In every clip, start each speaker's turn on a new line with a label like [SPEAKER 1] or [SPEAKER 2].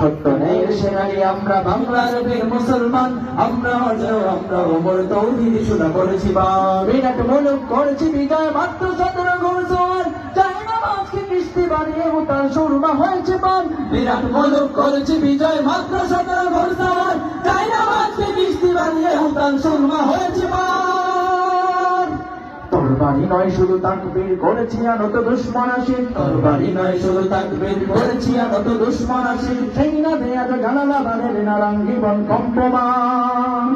[SPEAKER 1] সত্য ন্যায়ের সেনানি আমরা বাংলার বীর মুসলমান। আমরা অজয় আমরা ওমর তৌহিদ বা বিরাট করেছি বিজয় মাত্র সতেরো ঘোষণ চাই না আজকে কিস্তি বাড়িয়ে উতার সুরমা হয়েছে পান। বিরাট মুলুক করেছি বিজয় মাত্র কিস্তি বাড়িয়ে উতার সুরমা তোর বাড়ি নয়, শুধু তাকবীর করেছি আনত দুশ্মন আসে তোর বাড়ি নয়, শুধু তাকবীর করেছি আনত দুশ্মন আসে সেই না দেয়া তো জানালা বানের নারাঙ্গি বন কম্পমান।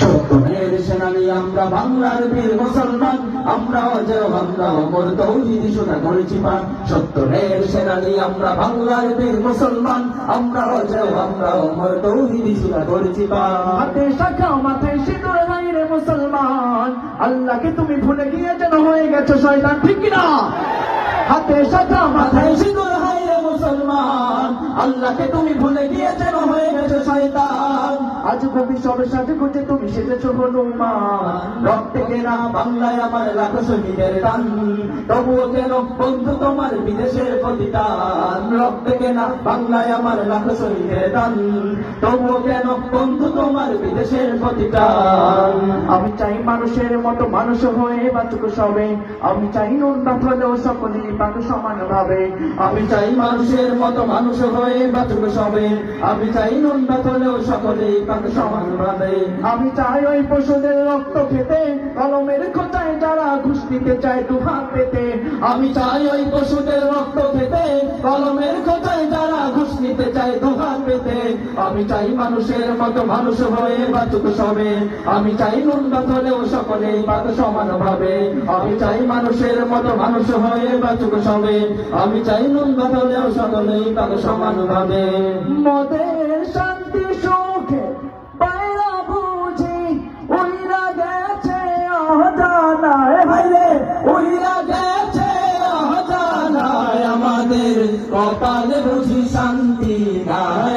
[SPEAKER 1] সত্যের সেনানি, আমরা বাংলার বীর মুসলমান, আমরা অজয় আমরা অমর তৌহিদ শোনা করেছি পান। সত্যের সেনানি, আমরা বাংলার বীর মুসলমান, আমরা অজয় আমরা অমর তৌহিদ শোনা করেছি পান। হাতে শাখা মাথায় সিঁদুর মুসলমান। আল্লাহকে তুমি ভুলে গিয়ে যেন হয়ে গেছো শয়তান, ঠিক কিনা? হাতে সাদা মাথায় সিঁদুর হাই মুসলমান। আল্লাহকে তুমি ভুলে হয়ে গেছো শয়তান। আজ কবি সবে সাথে তুমি সেজেছো রক্তে কেনা বাংলায় আমার লাখো শহীদের টান। তবুও কেন বন্ধু তোমার বিদেশের রক্তে কেনা বাংলায় আমার লাখো শহীদের টান। তবুও কেন বন্ধু তোমার বিদেশের আমি চাই মানুষের মতো মানুষ হয়ে বাঁচুক সবে। আমি চাই নুন ভাত হলেও সকলেই পাক সমান ভাবে। আমি চাই মানুষের মতো মানুষ হয়ে আমি চাই নুন বেতনেও সকলেই পাক সমান ভাবে আমি চাই ওই পশুদের রক্ত খেতে, কলমের খোঁচায় যারা ঘুষ নিতে চায় দু হাত পেতে। আমি চাই ওই পশুদের রক্ত খেতে, কলমের খোঁচায় যারা ঘুষ নিতে চায় দু হাত পেতে। আমি চাই মানুষের মতো মানুষ হয়ে বাঁচুক সবে। আমি চাই নুন ভাত হলেও সকলেই পাক সমান ভাবে। আমি চাই মানুষের মতো মানুষ হয়ে বাঁচুক সবে। আমি চাই নুন ভাত হলেও সকলেই পাক সমান ভাবে। মদের শান্তি, সুখে পায়রা বুঝি, উইরা গেছে অজানায়। হাইরে, উইরা গেছে অজানায়। আমাদের কপালে বুঝি শান্তি নাই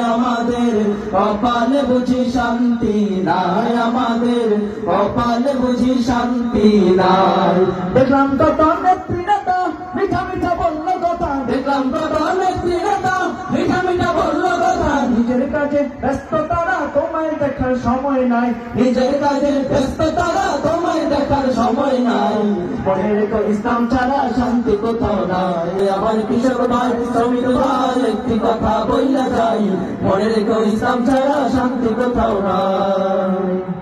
[SPEAKER 1] কপালে বুঝি শান্তি নাই আমাদের কপাল বুঝি শান্তি নাই। দেখলাম কত নেত্রী তোমায় দেখার সময় নাই। নিজের কাজের ব্যস্ত তোমায় দেখার সময় নাই। মনে রেখো ইসলাম ছাড়া শান্তি কোথাও নাই। আমার কৃষক ভাই, শ্রমিক ভাই, একটি কথা বইলা যাই। মনে রেখো ইসলাম ছাড়া শান্তি কোথাও নাই।